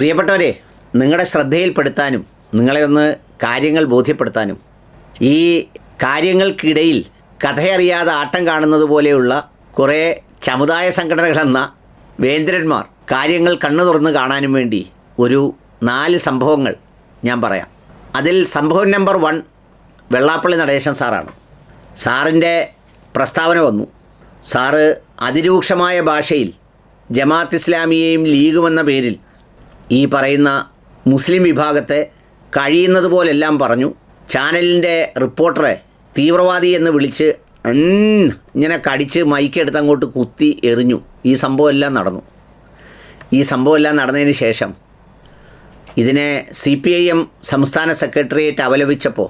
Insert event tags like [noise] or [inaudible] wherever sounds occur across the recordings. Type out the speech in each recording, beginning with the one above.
പ്രിയപ്പെട്ടവരെ നിങ്ങളുടെ ശ്രദ്ധയിൽപ്പെടുത്താനും നിങ്ങളെ ഒന്ന് കാര്യങ്ങൾ ബോധ്യപ്പെടുത്താനും ഈ കാര്യങ്ങൾക്കിടയിൽ കഥയറിയാതെ ആട്ടം കാണുന്നത് പോലെയുള്ള കുറേ സമുദായ സംഘടനകളെന്ന വേന്ദ്രന്മാർ കാര്യങ്ങൾ കണ്ണു തുറന്ന് കാണാനും വേണ്ടി ഒരു നാല് സംഭവങ്ങൾ ഞാൻ പറയാം. അതിൽ സംഭവം നമ്പർ വൺ വെള്ളാപ്പള്ളി നടേശൻ സാറാണ്. സാറിന്റെ പ്രസ്താവന വന്നു. സാറ് അതിരൂക്ഷമായ ഭാഷയിൽ ജമാഅത്ത് ഇസ്ലാമിയെയും ലീഗുമെന്ന പേരിൽ ഈ പറയുന്ന മുസ്ലിം വിഭാഗത്തെ കഴിയുന്നത് പോലെല്ലാം പറഞ്ഞു. ചാനലിന്റെ റിപ്പോർട്ടറെ തീവ്രവാദി എന്ന് വിളിച്ച് ഇങ്ങനെ കടിച്ച് മൈക്കെടുത്ത് അങ്ങോട്ട് കുത്തി എറിഞ്ഞു. ഈ സംഭവം എല്ലാം നടന്നു. ഈ സംഭവം എല്ലാം നടന്നതിന് ശേഷം ഇതിനെ സി പി ഐ എം സംസ്ഥാന സെക്രട്ടേറിയറ്റ് അപലപിച്ചപ്പോൾ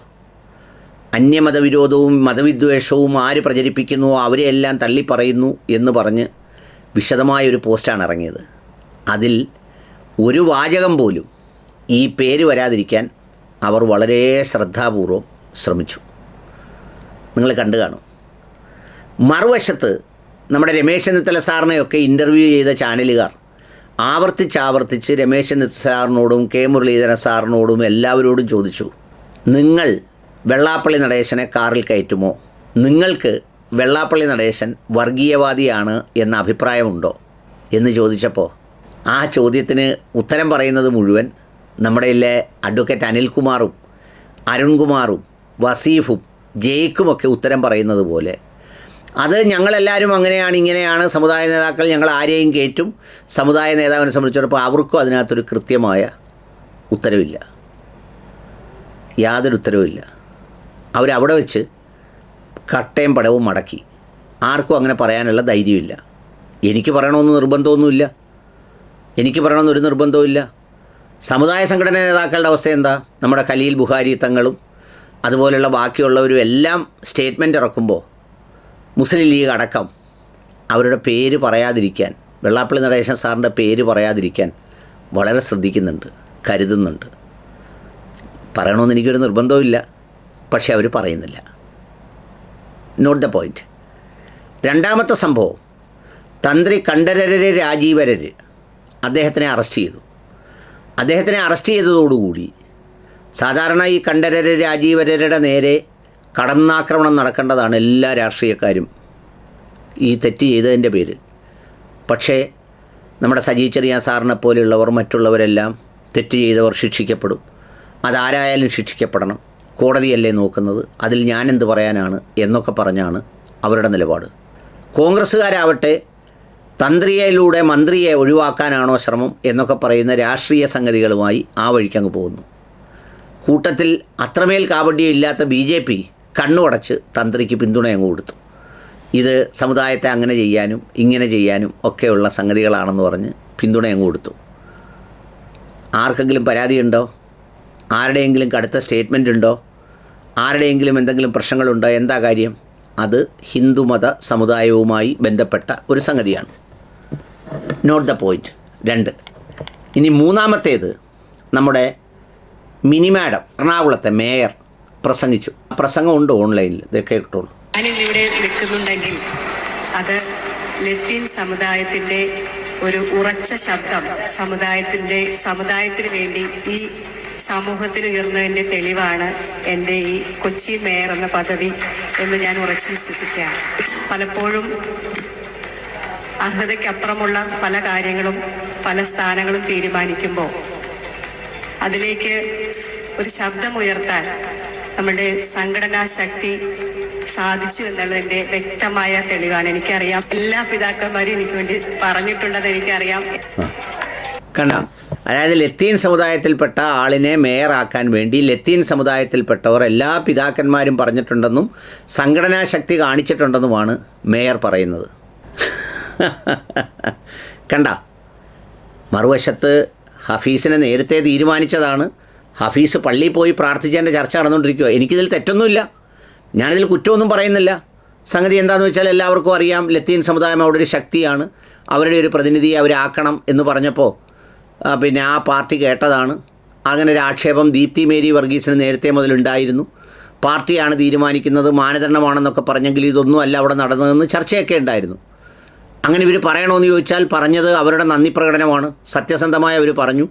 അന്യമതവിരോധവും മതവിദ്വേഷവും ആര് പ്രചരിപ്പിക്കുന്നുവോ അവരെയെല്ലാം തള്ളിപ്പറയുന്നു എന്ന് പറഞ്ഞ് വിശദമായൊരു പോസ്റ്റാണ് ഇറങ്ങിയത്. അതിൽ ഒരു വാചകം പോലും ഈ പേര് വരാതിരിക്കാൻ അവർ വളരെ ശ്രദ്ധാപൂർവം ശ്രമിച്ചു. നിങ്ങൾ കണ്ടു കാണും. മറുവശത്ത് നമ്മുടെ രമേശ് ചെന്നിത്തല സാറിനെയൊക്കെ ഇന്റർവ്യൂ ചെയ്ത ചാനലുകാർ ആവർത്തിച്ചാവർത്തിച്ച് ആവർത്തിച്ച് രമേശ് ചെന്നിത്തല സാറിനോടും കെ മുരളീധരൻ സാറിനോടും എല്ലാവരോടും ചോദിച്ചു നിങ്ങൾ വെള്ളാപ്പള്ളി നടേശനെ കാറിൽ കയറ്റുമോ? നിങ്ങൾക്ക് വെള്ളാപ്പള്ളി നടേശൻ വർഗീയവാദിയാണ് എന്ന അഭിപ്രായമുണ്ടോ? എന്ന് ചോദിച്ചപ്പോൾ ആ ചോദ്യത്തിന് ഉത്തരം പറയുന്നത് മുഴുവൻ നമ്മുടെ ഇല്ലേ അഡ്വക്കേറ്റ് അനിൽകുമാറും അരുൺകുമാറും വസീഫും ജയിക്കുമൊക്കെ ഉത്തരം പറയുന്നത് പോലെ. അത് ഞങ്ങളെല്ലാവരും അങ്ങനെയാണ് ഇങ്ങനെയാണ് സമുദായ നേതാക്കൾ ഞങ്ങൾ ആരെയും കയറ്റും സമുദായ നേതാവിനെ സംബന്ധിച്ചിടത്തോളം അവർക്കും അതിനകത്തൊരു കൃത്യമായ ഉത്തരവില്ല. യാതൊരു ഉത്തരവുമില്ല അവരവിടെ വെച്ച് കട്ടയും പടവും മടക്കി. ആർക്കും അങ്ങനെ പറയാനുള്ള ധൈര്യമില്ല. എനിക്ക് പറയണമെന്ന് നിർബന്ധമൊന്നുമില്ല. എനിക്ക് പറയണമെന്നൊരു നിർബന്ധവുമില്ല സമുദായ സംഘടന നേതാക്കളുടെ അവസ്ഥ എന്താ? നമ്മുടെ ഖലീൽ ബുഹാരി തങ്ങളും അതുപോലെയുള്ള ബാക്കിയുള്ളവരും എല്ലാം സ്റ്റേറ്റ്മെന്റ് ഇറക്കുമ്പോൾ മുസ്ലിം ലീഗ് അടക്കം അവരുടെ പേര് പറയാതിരിക്കാൻ വെള്ളാപ്പള്ളി നടേശൻ സാറിന്റെ പേര് പറയാതിരിക്കാൻ വളരെ ശ്രദ്ധിക്കുന്നുണ്ട് കരുതുന്നുണ്ട്. പറയണമെന്ന് എനിക്കൊരു നിർബന്ധവുമില്ല പക്ഷേ അവർ പറയുന്നില്ല. നോട്ട് ദ പോയിന്റ് രണ്ടാമത്തെ സംഭവം തന്ത്രി കണ്ഠരര് രാജീവരര് അദ്ദേഹത്തിനെ അറസ്റ്റ് ചെയ്തു. അദ്ദേഹത്തിനെ അറസ്റ്റ് ചെയ്തതോടുകൂടി സാധാരണ ഈ കണ്ഠരര് രാജീവരരുടെ നേരെ കടന്നാക്രമണം നടക്കേണ്ടതാണ് എല്ലാ രാഷ്ട്രീയക്കാരും ഈ തെറ്റ് ചെയ്തതിന്റെ പേരിൽ. പക്ഷേ നമ്മുടെ സജി ചെറിയാൻ സാറിനെ പോലെയുള്ളവർ മറ്റുള്ളവരെല്ലാം തെറ്റ് ചെയ്തവർ ശിക്ഷിക്കപ്പെടും. അതാരായാലും ശിക്ഷിക്കപ്പെടണം. കോടതിയല്ലേ നോക്കുന്നത്? അതിൽ ഞാനെന്ത് പറയാനാണ് എന്നൊക്കെ പറഞ്ഞാണ് അവരുടെ നിലപാട്. കോൺഗ്രസ്സുകാരാവട്ടെ തന്ത്രിയയിലൂടെ മന്ത്രിയെ ഒഴിവാക്കാനാണോ ശ്രമം എന്നൊക്കെ പറയുന്ന രാഷ്ട്രീയ സംഗതികളുമായി ആ വഴിക്കങ്ങ് പോകുന്നു. കൂട്ടത്തിൽ അത്രമേൽ കാപട്യമില്ലാത്ത ബി ജെ പി കണ്ണുടച്ച് തന്ത്രിക്ക് പിന്തുണ അങ്ങ് കൊടുത്തു. ഇത് സമുദായത്തെ അങ്ങനെ ചെയ്യാനും ഇങ്ങനെ ചെയ്യാനും ഒക്കെയുള്ള സംഗതികളാണെന്ന് പറഞ്ഞ് പിന്തുണ അങ്ങ് കൊടുത്തു. ആർക്കെങ്കിലും പരാതിയുണ്ടോ? ആരുടെയെങ്കിലും കടുത്ത സ്റ്റേറ്റ്മെന്റ് ഉണ്ടോ ആരുടെയെങ്കിലും എന്തെങ്കിലും പ്രശ്നങ്ങളുണ്ടോ? എന്താ കാര്യം? അത് ഹിന്ദുമത സമുദായവുമായി ബന്ധപ്പെട്ട ഒരു സംഗതിയാണ്. നോട്ട് ദ പോയിന്റ് രണ്ട്. ഇനി മൂന്നാമത്തേത് നമ്മുടെ മിനി മാഡം എറണാകുളത്തെ മേയർ പ്രസംഗിച്ചു. പ്രസംഗമുണ്ട് ഓൺലൈനിൽ. ഇത് കേട്ടോളൂ ഞാനിന്നിവിടെ നിൽക്കുന്നുണ്ടെങ്കിൽ അത് ലത്തീൻ സമുദായത്തിന്റെ ഒരു ഉറച്ച ശബ്ദം സമുദായത്തിന്റെ സമുദായത്തിന് വേണ്ടി ഈ സമൂഹത്തിൽ ഉയർന്നതിന്റെ തെളിവാണ് എന്റെ ഈ കൊച്ചി മേയർ എന്ന പദവി എന്ന് ഞാൻ ഉറച്ചു വിശ്വസിക്കുകയാണ്. പലപ്പോഴും അർഹതയ്ക്കപ്പുറമുള്ള പല കാര്യങ്ങളും പല സ്ഥാനങ്ങളും തീരുമാനിക്കുമ്പോൾ അതിലേക്ക് ഒരു ശബ്ദമുയർത്താൻ നമ്മുടെ സംഘടനാ ശക്തി സാധിച്ചു എന്നുള്ളതിന്റെ വ്യക്തമായ തെളിവാണ് എനിക്കറിയാം. എല്ലാ പിതാക്കന്മാരും എനിക്ക് വേണ്ടി പറഞ്ഞിട്ടുള്ളത് എനിക്കറിയാം. കണ്ട അതായത് ലത്തീൻ സമുദായത്തിൽപ്പെട്ട ആളിനെ മേയറാക്കാൻ വേണ്ടി ലത്തീൻ സമുദായത്തിൽപ്പെട്ടവർ എല്ലാ പിതാക്കന്മാരും പറഞ്ഞിട്ടുണ്ടെന്നും സംഘടനാ ശക്തി കാണിച്ചിട്ടുണ്ടെന്നുമാണ് മേയർ പറയുന്നത്. [laughs] കണ്ട മറുവശത്ത് ഹഫീസിനെ നേരത്തെ തീരുമാനിച്ചതാണ്. ഹഫീസ് പള്ളിയിൽ പോയി പ്രാർത്ഥിച്ചതിന്റെ ചർച്ച നടന്നുകൊണ്ടിരിക്കുക. എനിക്കിതിൽ തെറ്റൊന്നുമില്ല. ഞാനിതിൽ കുറ്റമൊന്നും പറയുന്നില്ല. സംഗതി എന്താണെന്ന് വെച്ചാൽ എല്ലാവർക്കും അറിയാം ലത്തീൻ സമുദായം അവിടെ ഒരു ശക്തിയാണ്. അവരുടെ ഒരു പ്രതിനിധിയെ അവരാക്കണം എന്ന് പറഞ്ഞപ്പോൾ പിന്നെ ആ പാർട്ടി കേട്ടതാണ്. അങ്ങനെ ഒരു ആക്ഷേപം ദീപ്തി മേരി വർഗീസിന് നേരത്തെ മുതലുണ്ടായിരുന്നു. പാർട്ടിയാണ് തീരുമാനിക്കുന്നത് മാനദണ്ഡമാണെന്നൊക്കെ പറഞ്ഞെങ്കിൽ ഇതൊന്നും അല്ല അവിടെ നടന്നതെന്ന് ചർച്ചയൊക്കെ ഉണ്ടായിരുന്നു. അങ്ങനെ ഇവർ പറയണമെന്ന് ചോദിച്ചാൽ പറഞ്ഞത് അവരുടെ നന്ദി പ്രകടനമാണ്. സത്യസന്ധമായി അവർ പറഞ്ഞു.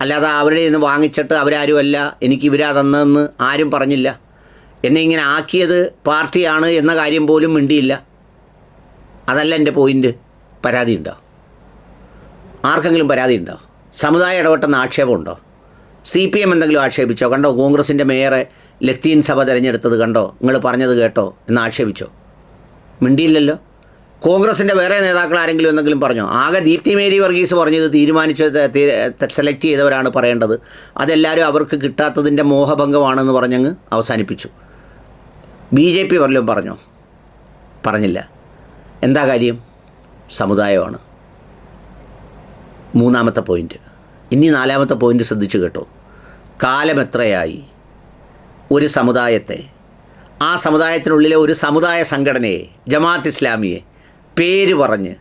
അല്ലാതെ അവരുടെ നിന്ന് വാങ്ങിച്ചിട്ട് അവരാരുമല്ല എനിക്ക് ഇവരാ തന്നതെന്ന് ആരും പറഞ്ഞില്ല. എന്നെ ഇങ്ങനെ ആക്കിയത് പാർട്ടിയാണ് എന്ന കാര്യം പോലും മിണ്ടിയില്ല. അതല്ല എന്റെ പോയിന്റ് പരാതി ഉണ്ടോ ആർക്കെങ്കിലും പരാതി ഉണ്ടോ സമുദായ ഇടപെട്ടെന്ന് ആക്ഷേപമുണ്ടോ? സി പി എം എന്തെങ്കിലും ആക്ഷേപിച്ചോ? കണ്ടോ കോൺഗ്രസിന്റെ മേയറെ ലത്തീൻ സഭ തിരഞ്ഞെടുത്തത് കണ്ടോ? നിങ്ങൾ പറഞ്ഞത് കേട്ടോ എന്ന് ആക്ഷേപിച്ചോ? മിണ്ടിയില്ലല്ലോ. കോൺഗ്രസിന്റെ വേറെ നേതാക്കൾ ആരെങ്കിലും എന്തെങ്കിലും പറഞ്ഞോ? ആകെ ദീപ്തി മേരി വർഗീസ് പറഞ്ഞത് തീരുമാനിച്ച സെലക്ട് ചെയ്തവരാണ് പറയേണ്ടത്. അതെല്ലാവരും അവർക്ക് കിട്ടാത്തതിന്റെ മോഹഭംഗമാണെന്ന് പറഞ്ഞങ്ങ് അവസാനിപ്പിച്ചു. ബി ജെ പി വല്ലതും പറഞ്ഞോ? പറഞ്ഞില്ല. എന്താ കാര്യം? സമുദായമാണ്. മൂന്നാമത്തെ പോയിന്റ് ഇനി നാലാമത്തെ പോയിന്റ് ശ്രദ്ധിച്ചു കേട്ടോ. കാലമെത്രയായി ഒരു സമുദായത്തെ ആ സമുദായത്തിനുള്ളിലെ ഒരു സമുദായ സംഘടനയെ ജമാഅത്ത് ഇസ്ലാമിയെ പേര് പറഞ്ഞ്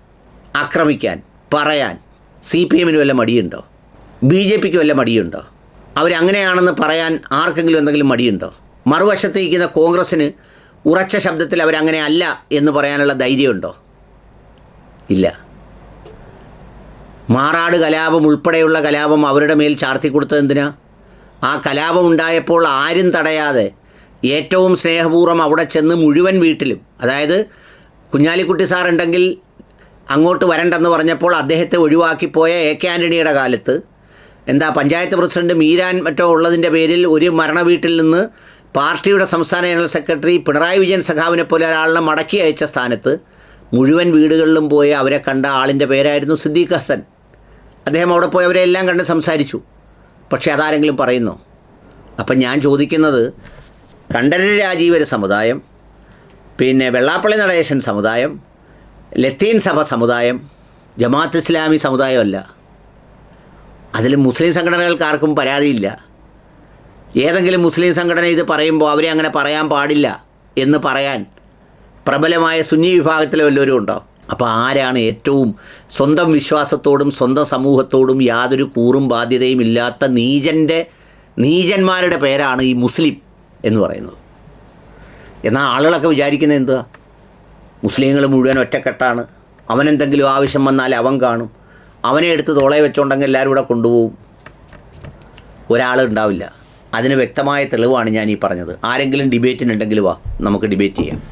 ആക്രമിക്കാൻ പറയാൻ സി പി എമ്മിന് വല്ല മടിയുണ്ടോ? ബി ജെ പിക്ക് വല്ല മടിയുണ്ടോ? അവരങ്ങനെയാണെന്ന് പറയാൻ ആർക്കെങ്കിലും എന്തെങ്കിലും മടിയുണ്ടോ? മറുവശത്ത് ഇരിക്കുന്ന കോൺഗ്രസ്സിന് ഉറച്ച ശബ്ദത്തിൽ അവരങ്ങനെ അല്ല എന്ന് പറയാനുള്ള ധൈര്യമുണ്ടോ? ഇല്ല. മാറാട് കലാപം ഉൾപ്പെടെയുള്ള കലാപം അവരുടെ മേൽ ചാർത്തി കൊടുത്തത് എന്തിനാ? ആ കലാപം ഉണ്ടായപ്പോൾ ആരും തടയാതെ ഏറ്റവും സ്നേഹപൂർവം അവിടെ ചെന്ന് മുഴുവൻ വീട്ടിലും അതായത് കുഞ്ഞാലിക്കുട്ടി സാർ ഉണ്ടെങ്കിൽ അങ്ങോട്ട് വരണ്ടെന്ന് പറഞ്ഞപ്പോൾ അദ്ദേഹത്തെ ഒഴിവാക്കിപ്പോയ എ കെ ആന്റണിയുടെ കാലത്ത്. എന്താ പഞ്ചായത്ത് പ്രസിഡന്റ് മീരാൻ മറ്റോ ഉള്ളതിന്റെ പേരിൽ ഒരു മരണ വീട്ടിൽ നിന്ന് പാർട്ടിയുടെ സംസ്ഥാന ജനറൽ സെക്രട്ടറി പിണറായി വിജയൻ സഖാവിനെ പോലെ ഒരാളിനെ മടക്കി അയച്ച സ്ഥാനത്ത് മുഴുവൻ വീടുകളിലും പോയി അവരെ കണ്ട ആളിന്റെ പേരായിരുന്നു സിദ്ദീഖ് ഹസൻ. അദ്ദേഹം അവിടെ പോയി അവരെ എല്ലാം കണ്ട് സംസാരിച്ചു. പക്ഷേ അതാരെങ്കിലും പറയുന്നു? അപ്പം ഞാൻ ചോദിക്കുന്നത് കണ്ഠരര് രാജീവര സമുദായം പിന്നെ വെള്ളാപ്പള്ളി നടേശൻ സമുദായം ലത്തീൻ സഭ സമുദായം ജമാഅത്ത് ഇസ്ലാമി സമുദായമല്ല. അതിൽ മുസ്ലിം സംഘടനകൾക്ക് ആർക്കും പരാതിയില്ല. ഏതെങ്കിലും മുസ്ലിം സംഘടന ഇത് പറയുമ്പോൾ അവരെ അങ്ങനെ പറയാൻ പാടില്ല എന്ന് പറയാൻ പ്രബലമായ സുന്നി വിഭാഗത്തിലെ വല്ലവരും ഉണ്ടോ? അപ്പോൾ ആരാണ് ഏറ്റവും സ്വന്തം വിശ്വാസത്തോടും സ്വന്തം സമൂഹത്തോടും യാതൊരു കൂറും ബാധ്യതയും ഇല്ലാത്ത നീചന്റെ നീചന്മാരുടെ പേരാണ് ഈ മുസ്ലിം എന്ന് പറയുന്നത്. എന്നാൽ ആളുകളൊക്കെ വിചാരിക്കുന്നത് എന്തുവാ? മുസ്ലിങ്ങൾ മുഴുവൻ ഒറ്റക്കെട്ടാണ്. അവനെന്തെങ്കിലും ആവശ്യം വന്നാൽ അവൻ കാണും. അവനെ എടുത്ത് തോളെ വെച്ചോണ്ടെങ്കിൽ എല്ലാവരും കൂടെ കൊണ്ടുപോകും. ഒരാൾ ഉണ്ടാവില്ല. അതിന് വ്യക്തമായ തെളിവാണ് ഞാൻ ഈ പറഞ്ഞത്. ആരെങ്കിലും ഡിബേറ്റിനുണ്ടെങ്കിൽ വാ നമുക്ക് ഡിബേറ്റ് ചെയ്യാം.